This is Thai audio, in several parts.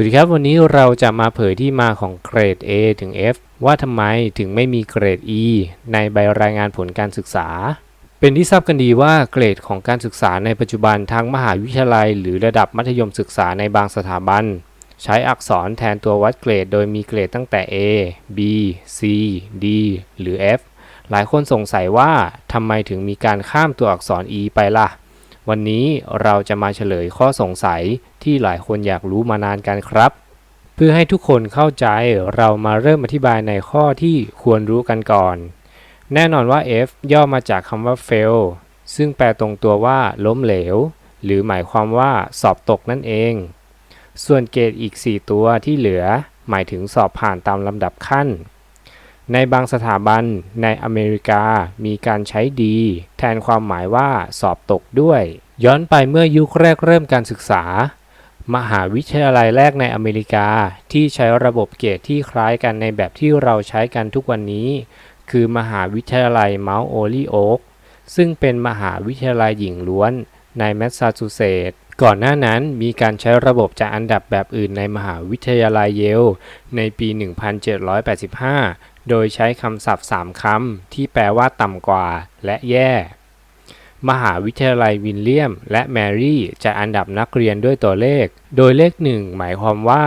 สวัสดีครับ วันนี้เราจะมาเผยที่มาของเกรด A ถึง F ว่าทำไมถึงไม่มีเกรด E ในใบรายงานผลการศึกษา เป็นที่ทราบกันดีว่าเกรดของการศึกษาในปัจจุบันทั้งมหาวิทยาลัย หรือระดับมัธยมศึกษาในบางสถาบัน ใช้อักษรแทนตัววัดเกรด โดยมีเกรดตั้งแต่ A B C D หรือ F หลายคนสงสัยว่าทำไมถึงมีการข้ามตัวอักษร E ไปล่ะ วันนี้เราจะมาเฉลยข้อสงสัยที่หลายคนอยากรู้มานานกันครับ เพื่อให้ทุกคนเข้าใจเรามาเริ่มอธิบายในข้อที่ควรรู้กันก่อน แน่นอนว่า F ย่อมาจากคำว่า fail ซึ่งแปลตรงตัวว่าล้มเหลว หรือหมายความว่าสอบตกนั่นเอง ส่วนเกรดอีก 4 ตัวที่เหลือ หมายถึงสอบผ่านตามลำดับขั้น ในบางสถาบันในอเมริกามีการใช้ดี แทนความหมายว่าสอบตกด้วย ย้อนไปเมื่อยุคแรกเริ่มการศึกษา มหาวิทยาลัยแรกในอเมริกาที่ใช้ระบบเกรดที่คล้ายกันในแบบที่เราใช้กันทุกวันนี้ คือมหาวิทยาลัยเมาส์โอลีโอกซึ่งเป็นมหาวิทยาลัยหญิงล้วนในแมสซาชูเซตส์ก่อนหน้านั้นมีการใช้ระบบจัดอันดับแบบอื่นในมหาวิทยาลัยเยลในปี 1785 โดยใช้คำศัพท์ 3คำที่แปลว่าต่ำกว่า และแย่ มหาวิทยาลัยวินเลียม และแมรี่จะอันดับนักเรียนด้วยตัวเลข โดยเลข 1 หมายความว่า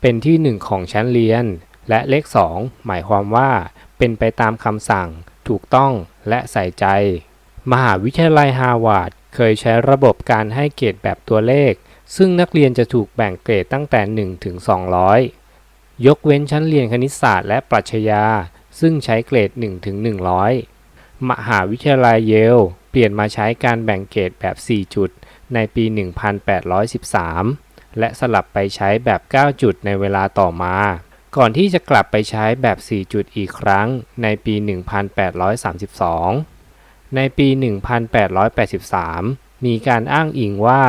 เป็นที่ 1 ของชั้นเรียน และเลข 2 หมายความว่า เป็นไปตามคำสั่ง ถูกต้องและใส่ใจ มหาวิทยาลัยฮาร์วาร์ดเคยใช้ระบบการให้เกรดแบบตัวเลข ซึ่งนักเรียนจะถูกแบ่งเกรดตั้งแต่ 1 ถึง 200 ยกเว้นชั้นเรียนคณิตศาสตร์และปรัชญา ซึ่งใช้เกรด 1 ถึง 100 มหาวิทยาลัยเยล เปลี่ยนมาใช้การแบ่งเกรดแบบ 4 จุด ในปี 1813 และสลับไปใช้แบบ 9 จุดในเวลาต่อมา ก่อนที่จะกลับไปใช้แบบ 4 จุดอีกครั้งในปี 1832 ในปี 1883 มีการอ้างอิงว่า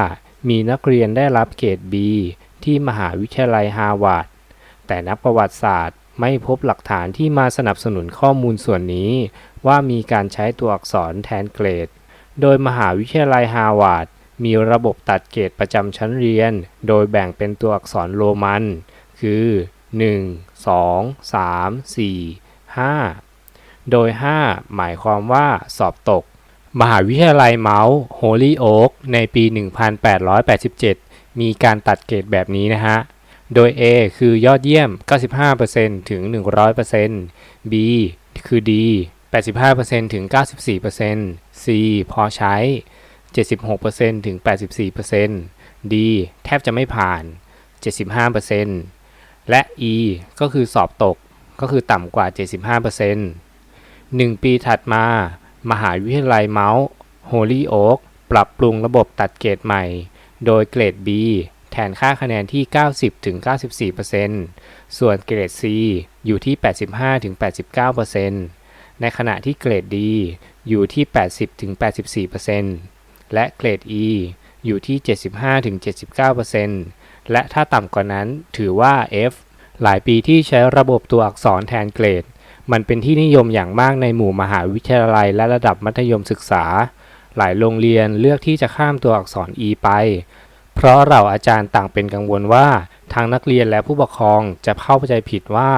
มีนักเรียนได้รับเกรด B ที่มหาวิทยาลัยฮาร์วาร์ด แต่นักประวัติศาสตร์ไม่พบหลักฐานที่มาสนับสนุนข้อมูลส่วนนี้ ว่ามีการใช้ตัวอักษรแทนเกรด โดยมหาวิทยาลัยฮาร์วาร์ดมีระบบตัดเกรดประจำชั้นเรียน โดยแบ่งเป็นตัวอักษรโรมัน คือ 1 2 3 4 5 โดย 5 หมายความว่าสอบตก มหาวิทยาลัยเมาส์โฮลีโอ๊กในปี 1887 มีการตัดเกรดแบบนี้นะฮะ โดย A คือยอดเยี่ยม 95%ถึง 100% B คือ D 85%ถึง 94% C พอใช้ 76%ถึง 84% D แทบจะไม่ผ่าน 75%และ E ก็คือสอบตก ก็คือต่ำกว่า 75% 1 ปีถัดมา มหาวิทยาลัยเมาส์โฮลีโอ๊กปรับปรุงระบบตัดเกรดใหม่ โดยเกรด B ทนค่าคะแนนที่ 90-94%ส่วนเกรด C อยู่ที่ 85-89%ในขณะที่เกรด D อยู่ที่ 80-84%และเกรด E อยู่ที่ 75-79%และถ้าต่ำกว่านั้นถือว่า F หลายปีที่ใช้ระบบตัวอักษรแทนเกรด มันเป็นที่นิยมอย่างมากในหมู่มหาวิทยาลัยและระดับมัธยมศึกษา หลายโรงเรียนเลือกที่จะข้ามตัวอักษร E ไป เพราะเราอาจารย์ต่างเป็นกังวลว่าทางนักเรียนและผู้ปกครองจะเข้าใจผิดว่า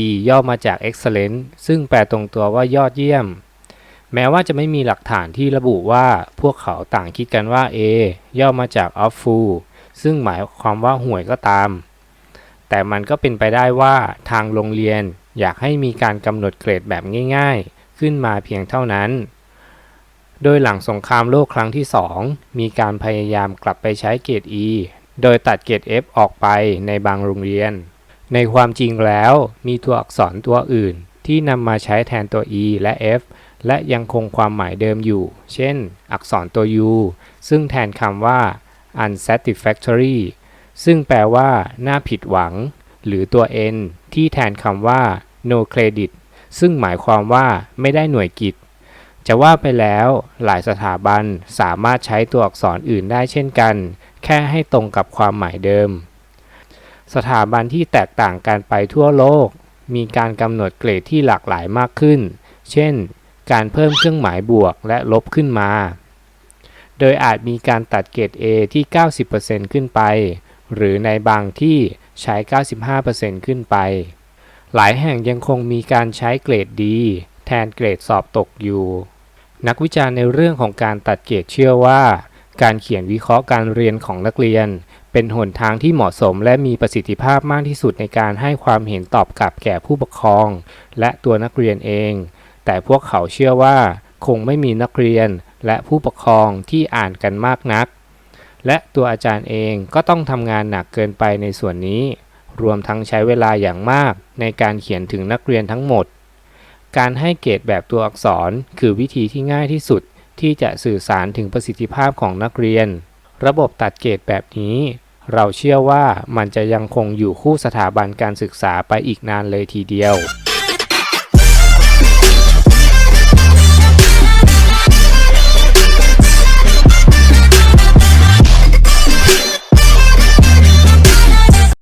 E ย่อมาจาก excellent ซึ่งแปลตรงตัวว่ายอดเยี่ยม แม้ว่าจะไม่มีหลักฐานที่ระบุว่าพวกเขาต่างคิดกันว่า A ย่อมาจาก awful ซึ่งหมายความว่าห่วยก็ตาม แต่มันก็เป็นไปได้ว่าทางโรงเรียนอยากให้มีการกำหนดเกรดแบบง่าย ๆ ขึ้นมาเพียงเท่านั้น โดยหลังสงครามโลกครั้งที่ 2 มีการพยายามกลับไปใช้เกรด E โดยตัดเกรด F ออกไปในบางโรงเรียน ในความจริงแล้วมีตัวอักษรตัวอื่น ที่นำมาใช้แทนตัว E และ F และยังคงความหมายเดิมอยู่ เช่น อักษรตัว U ซึ่งแทนคำว่า unsatisfactory ซึ่งแปลว่า น่าผิดหวัง หรือตัว N ที่แทนคำว่า no credit ซึ่งหมายความว่าไม่ได้หน่วยกิต จะว่าไปแล้วหลายสถาบันสามารถใช้ตัวอักษรอื่นได้เช่นกัน แค่ให้ตรงกับความหมายเดิม สถาบันที่แตกต่างกันไปทั่วโลก มีการกำหนดเกรดที่หลากหลายมากขึ้น เช่น การเพิ่มเครื่องหมายบวกและลบขึ้นมา โดยอาจมีการตัดเกรด A ที่ 90%ขึ้นไป หรือในบางที่ใช้ 95%ขึ้นไป หลายแห่งยังคงมีการใช้เกรดดีแทนเกรดสอบตกอยู่ นักวิจารณ์ในเรื่องของการตัดเกรดเชื่อว่า การเขียนวิเคราะห์การเรียนของนักเรียน เป็นหนทางที่เหมาะสมและมีประสิทธิภาพมากที่สุดในการให้ความเห็นตอบกลับแก่ผู้ปกครอง และตัวนักเรียนเอง แต่พวกเขาเชื่อว่า คงไม่มีนักเรียนและผู้ปกครองที่อ่านกันมากนัก และตัวอาจารย์เองก็ต้องทำงานหนักเกินไปในส่วนนี้ รวมทั้งใช้เวลาอย่างมากในการเขียนถึงนักเรียนทั้งหมด การให้เกรดแบบตัวอักษร คือวิธีที่ง่ายที่สุดที่จะสื่อสารถึงประสิทธิภาพของนักเรียน ระบบตัดเกรดแบบนี้ เราเชื่อว่ามันจะยังคงอยู่คู่สถาบันการศึกษาไปอีกนานเลยทีเดียว